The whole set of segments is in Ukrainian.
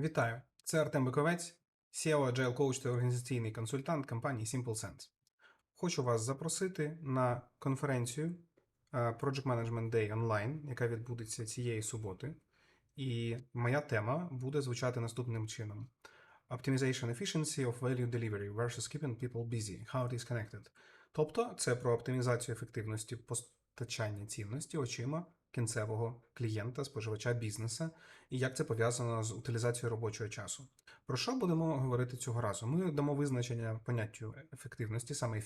Вітаю! Це Артем Биковець, SEO Agile Coach та організаційний консультант компанії SimpleSense. Хочу вас запросити на конференцію е, Project Management Day Online, яка відбудеться цієї суботи. І моя тема буде звучати наступним чином: Optimization Efficiency of Value Delivery versus Keeping People Busy. How it is connected. Тобто, це про оптимізацію ефективності постачання цінності очима кінцевого клієнта, споживача бізнеса, і як це пов'язано з утилізацією робочого часу. Про що будемо говорити цього разу? Ми дамо визначення поняттю ефективності, саме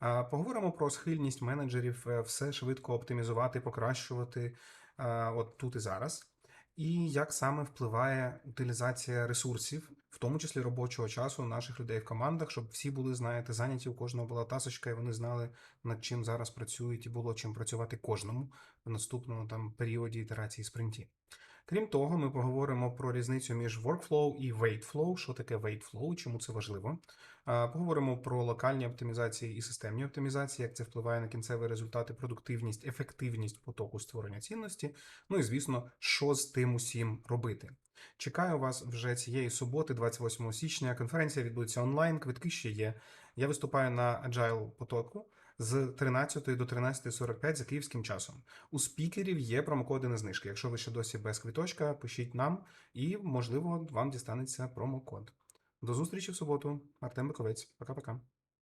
а Поговоримо про схильність менеджерів е, все швидко оптимізувати, покращувати е, от тут і зараз. І як саме впливає утилізація ресурсів, в тому числі робочого часу наших людей в командах, щоб всі були, знаєте, зайняті, у кожного була тасочка, і вони знали, над чим зараз працюють, і було чим працювати кожному в наступному там періоді ітерації спринті. Крім того, ми поговоримо про різницю між workflow і wait flow. Що таке wait flow, чому це важливо. Поговоримо про локальні оптимізації і системні оптимізації, як це впливає на кінцеві результати, продуктивність, ефективність потоку створення цінності. Ну і звісно, що з тим усім робити. Чекаю вас вже цієї суботи, 28 січня. Конференція відбудеться онлайн, квитки ще є. Я виступаю на Agile потоку з 13 до 13.45 за київським часом. У спікерів є промокоди на знижки. Якщо ви ще досі без квиточка, пишіть нам і, можливо, вам дістанеться промокод. До зустрічі в суботу. Артем Биковець. Пока-пока.